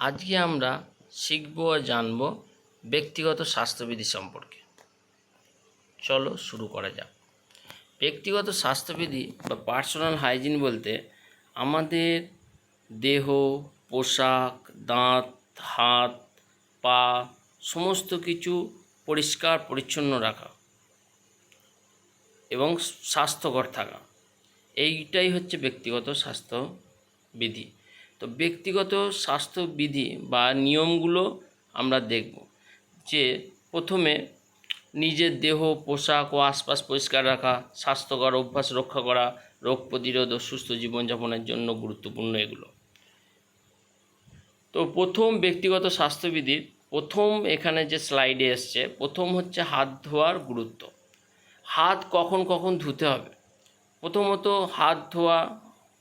আজকে আমরা শিখব ও জানব ব্যক্তিগত স্বাস্থ্যবিধি সম্পর্কে। চলো শুরু করা যাক। ব্যক্তিগত স্বাস্থ্যবিধি বা পার্সোনাল হাইজিন বলতে আমাদের দেহ, পোশাক, দাঁত, হাত, পা সমস্ত কিছু পরিষ্কার, পরিচ্ছন্ন রাখা এবং স্বাস্থ্যকর থাকা। এইটাই হচ্ছে ব্যক্তিগত স্বাস্থ্যবিধি। তো ব্যক্তিগত স্বাস্থ্যবিধি বা নিয়মগুলো আমরা দেখব যে প্রথমে নিজের দেহ, পোশাক ও আশপাশ পরিষ্কার রাখা, স্বাস্থ্যকর অভ্যাস রক্ষা করা, রোগ প্রতিরোধ ও সুস্থ জীবনযাপনের জন্য গুরুত্বপূর্ণ এগুলো। তো প্রথম ব্যক্তিগত স্বাস্থ্যবিধির প্রথম এখানে যে স্লাইডে এসছে, প্রথম হচ্ছে হাত ধোয়ার গুরুত্ব। হাত কখন কখন ধুতে হবে? প্রথমত হাত ধোয়া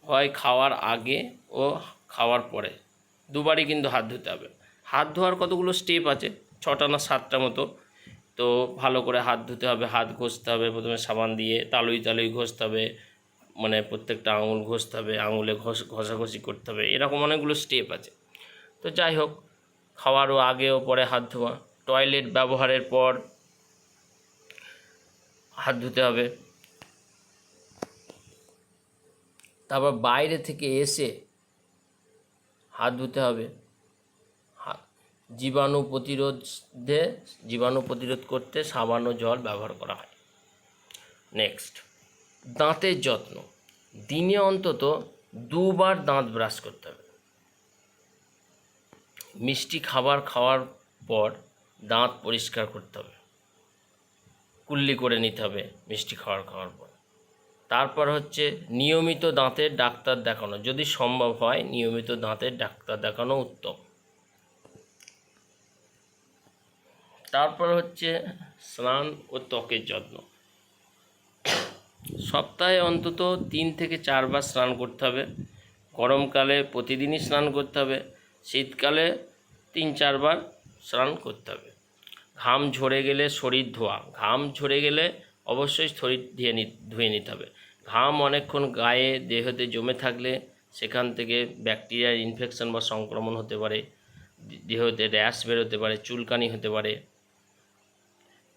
হয় খাওয়ার আগে ও খাওয়ার পরে দুবারই কিন্তু হাত ধুতে হবে। হাত ধোয়ার কতগুলো স্টেপ আছে? ছটা না সাতটা মতো। তো ভালো করে হাত ধুতে হবে, হাত ঘষতে হবে, প্রথমে সাবান দিয়ে তালুই তালুই ঘষতে হবে মানে প্রত্যেকটা আঙুল ঘষতে হবে, আঙুলে ঘষ ঘষাঘষি করতে হবে, এরকম অনেকগুলো স্টেপ আছে। তো যাই হোক, খাওয়ারও আগে ও পরে হাত ধোয়া। টয়লেট ব্যবহারের পর হাত ধুতে হবে। তারপর বাইরে থেকে এসে হাত ধুতে হবে। জীবাণু প্রতিরোধে, জীবাণু প্রতিরোধ করতে সাবান ও জল ব্যবহার করা হয়। নেক্সট দাঁতের যত্ন। দিনে অন্তত দুবার দাঁত ব্রাশ করতে হবে। মিষ্টি খাবার খাওয়ার পর দাঁত পরিষ্কার করতে হবে। কুল্লি করে নিতে হবে মিষ্টি খাবার খাওয়ার পর। তারপর হচ্ছে নিয়মিত দাঁতের ডাক্তার দেখানো। যদি সম্ভব হয়, নিয়মিত দাঁতের ডাক্তার দেখানো উত্তম। তারপর হচ্ছে স্নান ও ত্বকের যত্ন। সপ্তাহে অন্তত তিন থেকে চারবার স্নান করতে হবে। গরমকালে প্রতিদিনই স্নান করতে হবে। শীতকালে তিন, চারবার স্নান করতে হবে। ঘাম ঝরে গেলে শরীর ধোয়া। ঘাম ঝরে গেলে অবশ্যই শরীর ধুয়ে নি ধুয়ে নিতে হবে। ঘাম অনেকক্ষণ গায়ে দেহতে জমে থাকলে সেখান থেকে ব্যাকটেরিয়ার ইনফেকশন বা সংক্রমণ হতে পারে, দেহতে র্যাশ বেরোতে পারে, চুলকানি হতে পারে।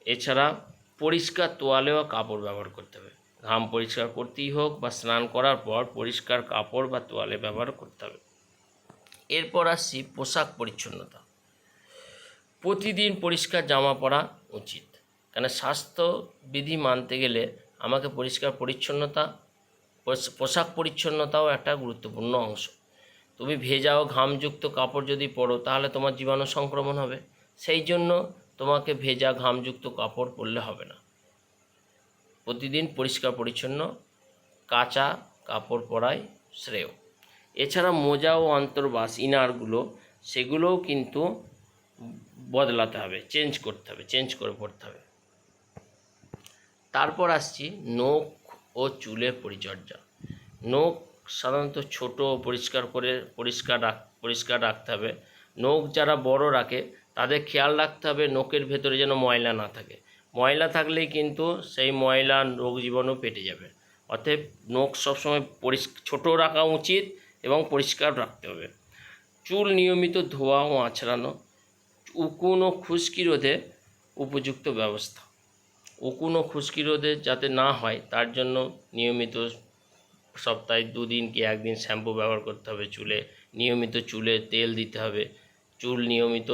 এছাড়া পরিষ্কার তোয়ালে ও কাপড় ব্যবহার করতে হবে। ঘাম পরিষ্কার করতেই হোক বা স্নান করার পর পরিষ্কার কাপড় বা তোয়ালে ব্যবহার করতে হবে। এরপর আসছি পোশাক পরিচ্ছন্নতা। প্রতিদিন পরিষ্কার জামা পরা উচিত। কেন স্বাস্থ্যবিধি মানতে গেলে আমাকে পরিষ্কার পরিচ্ছন্নতা পোশাক পরিচ্ছন্নতাও একটা গুরুত্বপূর্ণ অংশ। তুমি ভেজা ও ঘামযুক্ত কাপড় যদি পরো, তাহলে তোমার জীবাণু সংক্রমণ হবে। সেই জন্য তোমাকে ভেজা ঘামযুক্ত কাপড় পরলে হবে না। প্রতিদিন পরিষ্কার পরিচ্ছন্ন, কাঁচা কাপড় পরাই শ্রেয়। এছাড়া মোজা ও অন্তর্বাস, ইনারগুলো, সেগুলোও কিন্তু বদলাতে হবে, চেঞ্জ করতে হবে, চেঞ্জ করে পড়তে হবে। তারপর আসছি নখ ও চুলের পরিচর্যা। নখ সাধারণত ছোট পরিষ্কার করে, পরিষ্কার রাখ, পরিষ্কার রাখতে হবে। নখ যারা বড় রাখে, তাদের খেয়াল রাখতে হবে নখের ভেতরে যেন ময়লা না থাকে। ময়লা থাকলেই কিন্তু সেই ময়লা রোগ জীবাণু পেটে যাবে। অতএব নখ সবসময় পরিষ্ ছোটো রাখা উচিত এবং পরিষ্কার রাখতে হবে। চুল নিয়মিত ধোয়া ও আঁচড়ানো, উকুন ও খুশকি রোধে উপযুক্ত ব্যবস্থা। উকুন ও খুশকি রোধে যাতে না হয়, তার জন্য নিয়মিত সপ্তাহে দুদিন কি একদিন শ্যাম্পু ব্যবহার করতে হবে চুলে। নিয়মিত চুলে তেল দিতে হবে। চুল নিয়মিত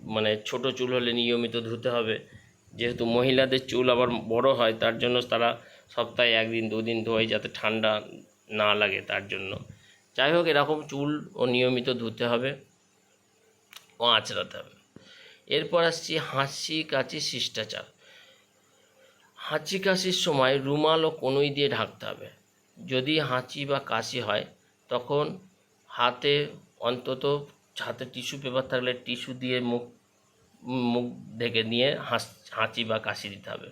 মানে ছোট চুল হলে নিয়মিত ধুতে হবে। যেহেতু মহিলাদের চুল আবার বড় হয়, তার জন্য তারা সপ্তাহে একদিন, দুদিন ধোয় যাতে ঠান্ডা না লাগে তার জন্য। যাই হোক, এরকম চুল ও নিয়মিত ধুতে হবে। ও আঁচড়াতে হবে। এরপর আসছি হাসি কাশি শিষ্টাচার। হাঁচি কাশির সময় রুমাল ও কনুই দিয়ে ঢাকতে হবে। যদি হাঁচি বা কাশি হয়, তখন হাতে অন্তত হাতে টিস্যু পেপার থাকলে টিস্যু দিয়ে মুখ মুখ ঢেকে নিয়ে হাঁচ বা কাশি দিতে হবে।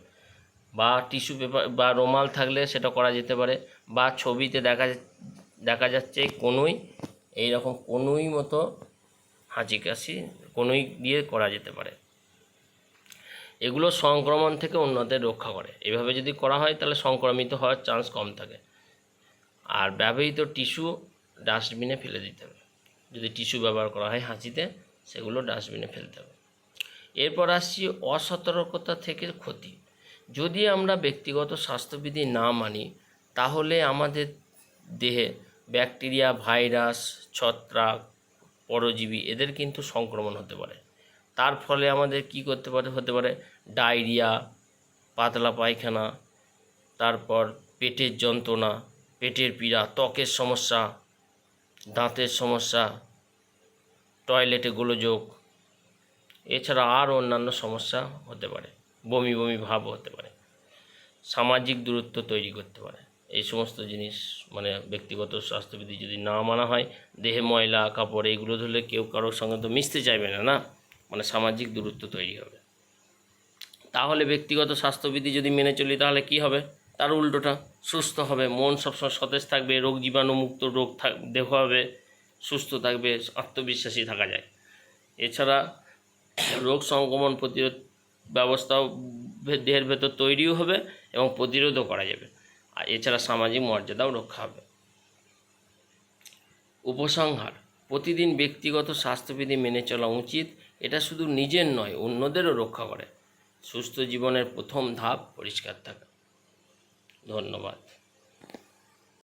বা টিস্যু পেপার বা রুমাল থাকলে সেটা করা যেতে পারে। বা ছবিতে দেখা দেখা যাচ্ছে কনুই, এইরকম কনুই মতো হাঁচি কাশি কনুই দিয়ে করা যেতে পারে। এগুলো সংক্রমণ থেকে অন্যদের রক্ষা করে। এভাবে যদি করা হয়, তাহলে সংক্রমিত হওয়ার চান্স কম থাকে। আর ব্যবহৃত টিস্যু ডাস্টবিনে ফেলে দিতে হবে। যদি টিস্যু ব্যবহার করা হয় হাঁচিতে, সেগুলো ডাস্টবিনে ফেলতে হবে। এরপর আসছি অসতর্কতা থেকে ক্ষতি। যদি আমরা ব্যক্তিগত স্বাস্থ্যবিধি না মানি, তাহলে আমাদের দেহে ব্যাকটেরিয়া ভাইরাস ছত্রাক, পরজীবী, এদের কিন্তু সংক্রমণ হতে পারে। তার ফলে আমাদের কি করতে পারে, হতে পারে ডায়রিয়া, পাতলা পায়খানা, তারপর পেটের যন্ত্রণা, পেটের পীড়া, ত্বকের সমস্যা, দাঁতের সমস্যা, টয়লেটে গোলযোগ, এছাড়া আর অন্যান্য সমস্যা হতে পারে, বমি বমি ভাব হতে পারে, সামাজিক দূরত্ব তৈরি করতে পারে। এই সমস্ত জিনিস মানে ব্যক্তিগত স্বাস্থ্যবিধি যদি না মানা হয়, দেহে ময়লা, কাপড় এইগুলো ধরলে কেউ কারোর সঙ্গে তো মিশতে চাইবে না না? মানে সামাজিক দূরত্ব তৈরি হবে। তাহলে ব্যক্তিগত স্বাস্থ্যবিধি যদি মেনে চলি, তাহলে কি হবে? তার উল্টোটা, সুস্থ হবে, মন সবসময় সতেজ থাকবে, রোগ জীবাণুমুক্ত রোগ থাক, দেহ হবে, সুস্থ থাকবে, আত্মবিশ্বাসী থাকা যায়। এছাড়া রোগ সংক্রমণ প্রতিরোধ ব্যবস্থাও দেহের ভেতর তৈরিও হবে এবং প্রতিরোধও করা যাবে। আর এছাড়া সামাজিক মর্যাদাও রক্ষা হবে। উপসংহার প্রতিদিন ব্যক্তিগত স্বাস্থ্যবিধি মেনে চলা উচিত, এটা শুধু নিজের নয়, অন্যদেরও রক্ষা করে। সুস্থ জীবনের প্রথম ধাপ পরিষ্কার থাকা। ধন্যবাদ।